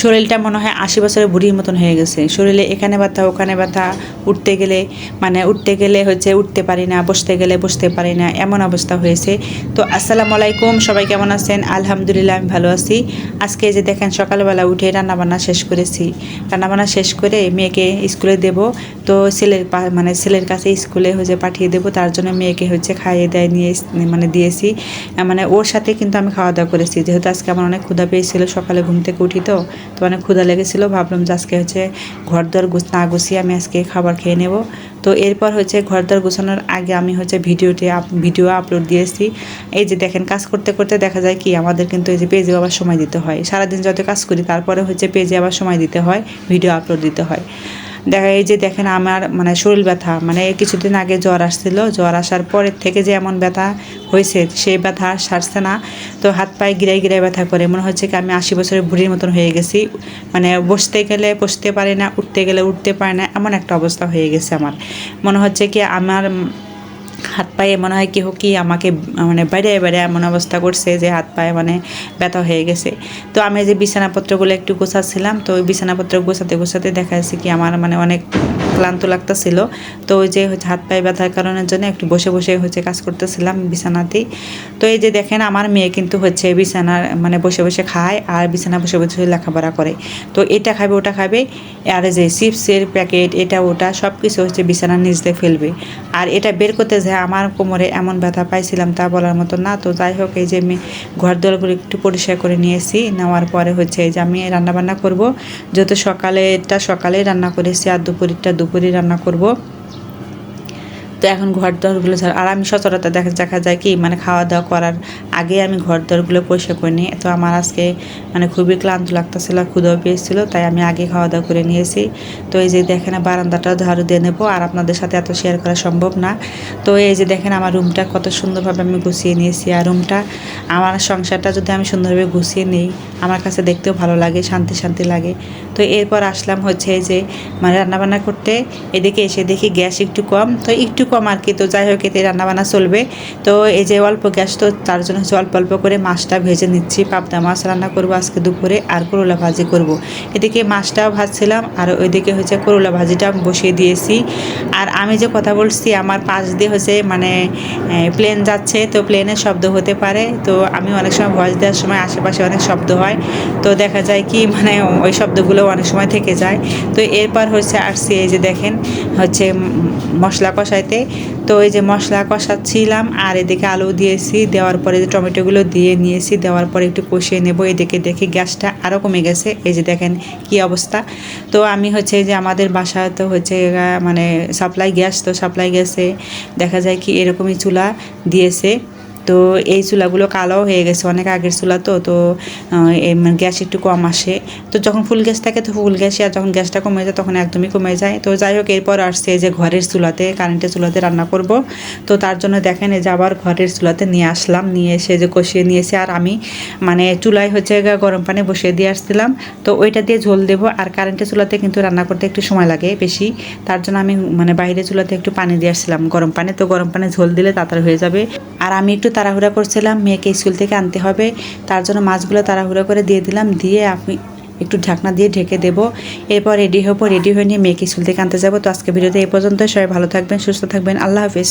শরীরটা মনে হয় আশি বছরের বুড়ির মতন হয়ে গেছে। শরীরে এখানে ব্যথা, ওখানে ব্যথা, উঠতে গেলে মানে উঠতে গেলে হচ্ছে উঠতে পারি না, বসতে গেলে বসতে পারি না, এমন অবস্থা হয়েছে। তো আসসালামু আলাইকুম, সবাই কেমন আছেন? আলহামদুলিল্লাহ, আমি ভালো আছি। আজকে যে দেখেন, সকালবেলা উঠে রান্নাবান্না শেষ করেছি। রান্নাবান্না শেষ করে মেয়েকে স্কুলে দেব। তো ছেলের মানে ছেলের কাছে স্কুলে হচ্ছে পাঠিয়ে দেবো। তার জন্য মেয়েকে হচ্ছে খাইয়ে দেয়, নিয়ে মানে দিয়েছি। মানে ওর সাথে কিন্তু আমি খাওয়া দাওয়া করেছি। যেহেতু আজকে আমার অনেক ক্ষুধা পেয়েছিল সকালে ঘুম থেকে উঠি তো। তো অনেক ক্ষুধা লেগেছিলো, ভাবলাম যে আজকে হচ্ছে ঘর দর না গুছিয়ে আমি আজকে খাবার খেয়ে নেব। তো এরপর হচ্ছে ঘর দর গোছানোর আগে আমি হচ্ছে ভিডিওটি ভিডিও আপলোড দিয়েছি। এই যে দেখেন কাজ করতে করতে দেখা যায় কি, আমাদের কিন্তু এই যে পেজে আবার সময় দিতে হয়। সারাদিন যত কাজ করি, তারপরে হচ্ছে পেজে আবার সময় দিতে হয়, ভিডিও আপলোড দিতে হয়। দেখা এই যে দেখেন আমার মানে শরীর ব্যথা মানে কিছুদিন আগে জ্বর আসছিল, জ্বর আসার পরের থেকে যে এমন ব্যথা হয়েছে, সেই ব্যথা সারছে না। তো হাত পায়ে গিরাই গিরাই ব্যথা করে। মনে হচ্ছে কি আমি আশি বছরের বুড়ির মতন হয়ে গেছি। মানে বসতে গেলে বসতে পারি না, উঠতে গেলে উঠতে পারি না, এমন একটা অবস্থা হয়ে গেছে আমার। মনে হচ্ছে কি আমার হাত পায়ে মনে হয় কেহ কি আমাকে মানে বাইরে বাইরে এমন অবস্থা করছে যে হাত পায়ে মানে ব্যথা হয়ে গেছে। তো আমি যে বিছানাপত্রগুলো একটু গোছাচ্ছিলাম, তো ওই বিছানাপত্র গোছাতে গোছাতে দেখা যাচ্ছে কি আমার মানে অনেক ক্লান্ত লাগতেছিল। তো ওই যে হচ্ছে হাত পায়ে ব্যথার কারণের জন্য একটু বসে বসে হচ্ছে কাজ করতেছিলাম বিছানাতেই তো এই যে দেখেন, আমার মেয়ে কিন্তু হচ্ছে বিছানার মানে বসে বসে খায় আর বিছানা বসে বসে লেখাপড়া করে। তো এটা খাবে, ওটা খাবে, আর যে চিপসের প্যাকেট, এটা, ওটা সব কিছু হচ্ছে বিছানার দিয়ে ফেলবে। আর এটা বের করতে যায় আমার কোমরে এমন ব্যথা পাইছিলাম তা বলার মতো না। তো যাই হোক, এই যে আমি ঘর দোয়ারগুলো একটু পরিষ্কার করে নিয়েছি। নেওয়ার পরে হচ্ছে যে আমি রান্নাবান্না করব। যেহেতু সকালেরটা সকালে রান্না করেছি, আর দুপুরেরটা দুপুরে রান্না করব। তো এখন ঘর দরগুলো আর আমি সচরাচর দেখা দেখা যায় কি মানে খাওয়া দাওয়া করার আগে আমি ঘর দরগুলো পরিষ্কার করে নিই। তো আমার আজকে মানে খুবই ক্লান্ত লাগতেছিল ক্ষুদাও পেয়েছিল, তাই আমি আগে খাওয়া দাওয়া করে নিয়েছি। তো এই যে দেখেন বারান্দাটা ঝাড়ু দিয়ে নেব, আর আপনাদের সাথে এত শেয়ার করা সম্ভব না। তো এই যে দেখেন, আমার রুমটা কত সুন্দরভাবে আমি গুছিয়ে নিয়েছি। আর রুমটা আমার সংসারটা যদি আমি সুন্দরভাবে গুছিয়ে নিই, আমার কাছে দেখতেও ভালো লাগে, শান্তি শান্তি লাগে। তো এরপর আসলাম হচ্ছে এই যে মানে রান্নাবান্না করতে। এদিকে এসে দেখি গ্যাস একটু কম, তো একটু কম আর কি তো যাই হোক, এতে রান্নাবান্না চলবে। তো এই যে অল্প গ্যাস, তো তার জন্য হচ্ছে অল্প অল্প করে মাছটা ভেজে নিচ্ছি। পাবদা মাছ রান্না করব আজকে দুপুরে আর করলা ভাজি করব। এদিকে মাছটাও ভাজছিলাম আর ওইদিকে হচ্ছে করলা ভাজিটা বসিয়ে দিয়েছি। আর আমি যে কথা বলছি, আমার পাশ দিয়ে হচ্ছে মানে প্লেন যাচ্ছে, তো প্লেনের শব্দ হতে পারে। তো আমি অনেক সময় ভয়েস দেওয়ার সময় আশেপাশে অনেক শব্দ হয়। তো দেখা যায় কি মানে ওই শব্দগুলো অনেক সময় থেকে যায়। তো এরপর হচ্ছে আসছি এই যে দেখেন, হচ্ছে মশলা কষাইতে। তো এই যে মশলা কষাচ্ছিলাম, আর এদিকে আলু দিয়েছি, দেওয়ার পরে যে টমেটোগুলো দিয়ে নিয়েছি, দেওয়ার পরে একটু কষিয়ে নেব। এদিকে দেখি গ্যাসটা আরও কমে গেছে, এই যে দেখেন কি অবস্থা। তো আমি হচ্ছে যে আমাদের বাসায় তো হচ্ছে মানে সাপ্লাই গ্যাস, তো সাপ্লাই গ্যাসে দেখা যায় কি এরকমই চুলা দিয়েছে। তো এই চুলাগুলো কালো হয়ে গেছে, অনেক আগের চুলা তো তো মানে গ্যাস একটু কম আসে। তো যখন ফুল গ্যাস থাকে, তো ফুল গ্যাসে, আর যখন গ্যাসটা কমে যায়, তখন একদমই কমে যায়। তো যাই হোক, এরপর আসছে যে ঘরের চুলাতে কারেন্টের চুলাতে রান্না করব। তো তার জন্য দেখেন, এই যে আবার ঘরের চুলাতে নিয়ে আসলাম, নিয়ে এসে যে কষিয়ে নিয়েছি, আর আমি মানে চুলায় হচ্ছে গরম পানি বসিয়ে দিয়ে আসছিলাম। তো ওইটা দিয়ে ঝোল দেবো, আর কারেন্টের চুলাতে কিন্তু রান্না করতে একটু সময় লাগে বেশি। তার জন্য আমি মানে বাইরে চুলাতে একটু পানি দিয়ে আসছিলাম, গরম পানি। তো গরম পানি ঝোল দিলে তাড়াতাড়ি হয়ে যাবে। আর আমি একটু তাড়াহুড়া করছিলাম, মেয়েকে স্কুল থেকে আনতে হবে, তার জন্য মাছগুলো তাড়াহুড়া করে দিয়ে দিলাম, দিয়ে আমি একটু ঢাকনা দিয়ে ঢেকে দেব। এরপর রেডি হব, রেডি হয়ে নিয়ে মেয়েকে স্কুল থেকে আনতে যাব। তো আজকে ভিডিওতে এই পর্যন্ত সবাই ভালো থাকবেন, সুস্থ থাকবেন, আল্লাহ হাফিজ।